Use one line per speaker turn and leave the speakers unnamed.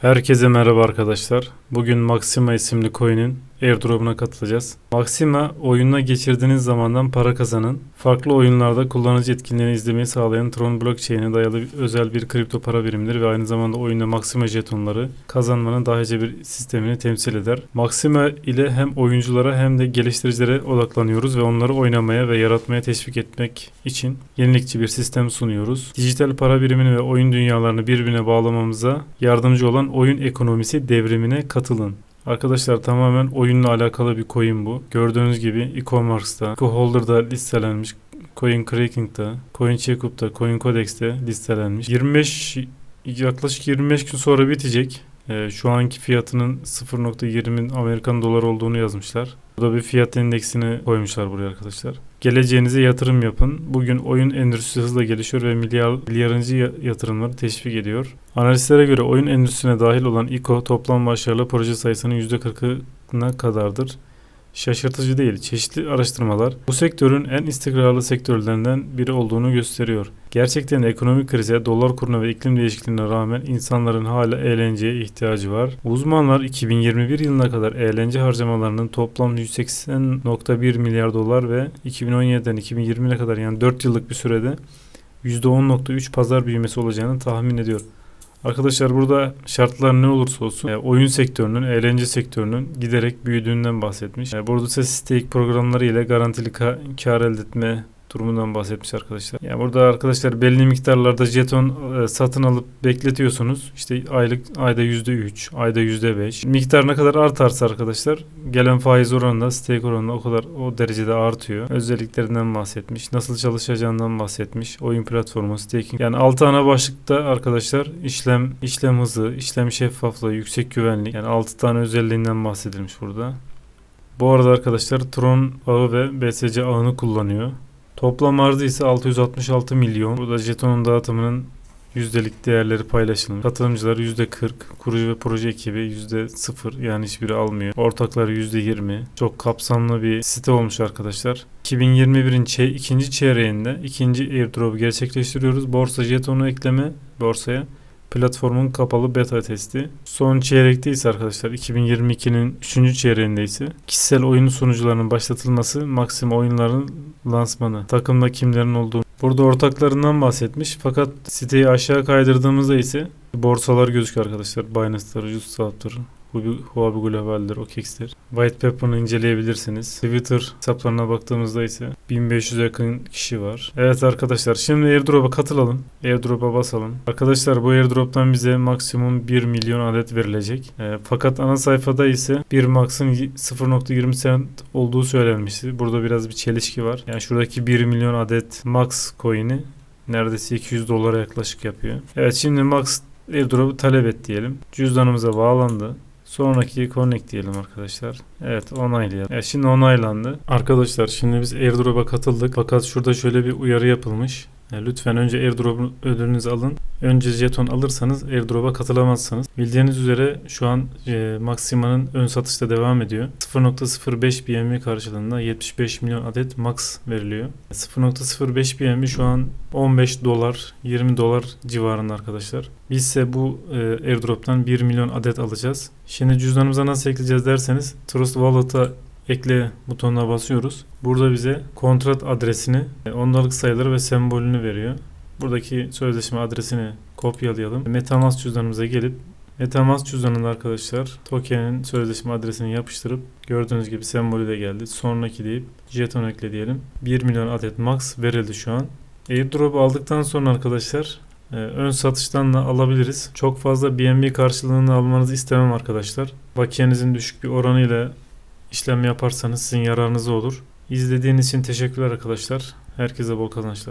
Herkese merhaba arkadaşlar. Bugün Maxima isimli coin'in airdrop'una katılacağız. Maxima oyununa geçirdiğiniz zamandan para kazanın. Farklı oyunlarda kullanıcı etkinliğini izlemeyi sağlayan Tron blockchain'e dayalı özel bir kripto para birimidir ve aynı zamanda oyunda Maxima jetonları kazanmanın dahice bir sistemini temsil eder. Maxima ile hem oyunculara hem de geliştiricilere odaklanıyoruz ve onları oynamaya ve yaratmaya teşvik etmek için yenilikçi bir sistem sunuyoruz. Dijital para birimini ve oyun dünyalarını birbirine bağlamamıza yardımcı olan oyun ekonomisi devrimine katılın. Arkadaşlar tamamen oyunla alakalı bir coin bu. Gördüğünüz gibi e-commerce'da, Holder'da listelenmiş, Coin Cracking'da, Coin Checkup'ta, Coin Codex'te listelenmiş. 25 yaklaşık 25 gün sonra bitecek. Ee, şu anki fiyatının 0.20 Amerikan dolar olduğunu yazmışlar. Burada bir fiyat endeksini koymuşlar buraya arkadaşlar. Geleceğinize yatırım yapın. Bugün oyun endüstrisi hızla gelişiyor ve milyar, milyarıncı ya- yatırımları teşvik ediyor. Analistlere göre oyun endüstrisine dahil olan ICO toplam başarılı proje sayısının %40'ına kadardır. Şaşırtıcı değil. Çeşitli araştırmalar bu sektörün en istikrarlı sektörlerinden biri olduğunu gösteriyor. Gerçekten ekonomik krize, dolar kuruna ve iklim değişikliğine rağmen insanların hala eğlenceye ihtiyacı var. Uzmanlar 2021 yılına kadar eğlence harcamalarının toplam 180.1 milyar dolar ve 2017'den 2020'ye kadar yani 4 yıllık bir sürede %10.3 pazar büyümesi olacağını tahmin ediyor. Arkadaşlar burada şartlar ne olursa olsun e, oyun sektörünün, eğlence sektörünün giderek büyüdüğünden bahsetmiş. E, burada ise stake programları ile garantili ka- kar elde etme durumundan bahsetmiş arkadaşlar. Yani burada arkadaşlar belli miktarlarda jeton e, satın alıp bekletiyorsunuz. İşte aylık ayda %3, ayda %5. Miktar ne kadar artarsa arkadaşlar gelen faiz oranında stake oranında o kadar o derecede artıyor. Özelliklerinden bahsetmiş. Nasıl çalışacağından bahsetmiş. Oyun platformu, staking. Yani 6 ana başlıkta arkadaşlar işlem işlem hızı, işlem şeffaflığı, yüksek güvenlik. Yani 6 tane özelliğinden bahsedilmiş burada. Bu arada arkadaşlar Tron ağı ve BSC ağını kullanıyor. Toplam arzı ise 666 milyon. Burada jetonun dağıtımının yüzdelik değerleri paylaşılmış. Katılımcılar %40, kurucu ve proje ekibi %0 yani hiçbiri almıyor. Ortaklar %20. Çok kapsamlı bir site olmuş arkadaşlar. 2021'in çey- ikinci çeyreğinde ikinci airdrop'u gerçekleştiriyoruz. Borsa jetonu ekleme borsaya. Platformun kapalı beta testi. Son çeyrekte ise arkadaşlar 2022'nin 3. çeyreğinde ise kişisel oyun sunucularının başlatılması, maksim oyunların lansmanı, takımda kimlerin olduğu. Burada ortaklarından bahsetmiş fakat siteyi aşağı kaydırdığımızda ise borsalar gözüküyor arkadaşlar. Binance'dır, Uniswap'tır, Huobi Global'dir, OKEX'tir. White Paper'ını inceleyebilirsiniz. Twitter hesaplarına baktığımızda ise 1500 yakın kişi var. Evet arkadaşlar şimdi airdrop'a katılalım. Airdrop'a basalım. Arkadaşlar bu airdrop'tan bize maksimum 1 milyon adet verilecek. Ee, fakat ana sayfada ise bir max'ın y- 0.20 cent olduğu söylenmişti. Burada biraz bir çelişki var. Yani şuradaki 1 milyon adet max coin'i neredeyse 200 dolara yaklaşık yapıyor. Evet şimdi max airdrop'u talep et diyelim. Cüzdanımıza bağlandı. Sonraki connect diyelim arkadaşlar. Evet onaylayalım. Evet şimdi onaylandı. Arkadaşlar şimdi biz airdrop'a katıldık. Fakat şurada şöyle bir uyarı yapılmış. E, Lütfen önce airdrop ödülünüzü alın. Önce jeton alırsanız airdrop'a katılamazsınız. Bildiğiniz üzere şu an e, Maxima'nın ön satışta devam ediyor. 0.05 BNB karşılığında 75 milyon adet max veriliyor. 0.05 BNB şu an 15 dolar 20 dolar civarında arkadaşlar. Biz ise bu e, airdrop'tan 1 milyon adet alacağız. Şimdi cüzdanımıza nasıl ekleyeceğiz derseniz Trust Wallet'a ekle butonuna basıyoruz. Burada bize kontrat adresini, e, ondalık sayıları ve sembolünü veriyor. Buradaki sözleşme adresini kopyalayalım. Metamask cüzdanımıza gelip Metamask cüzdanında arkadaşlar token'in sözleşme adresini yapıştırıp gördüğünüz gibi sembolü de geldi. Sonraki deyip jeton ekle diyelim. 1 milyon adet max verildi şu an. Airdrop aldıktan sonra arkadaşlar e, ön satıştan da alabiliriz. Çok fazla BNB karşılığını almanızı istemem arkadaşlar. Bakiyenizin düşük bir oranıyla işlem yaparsanız sizin yararınıza olur. İzlediğiniz için teşekkürler arkadaşlar. Herkese bol kazançlar.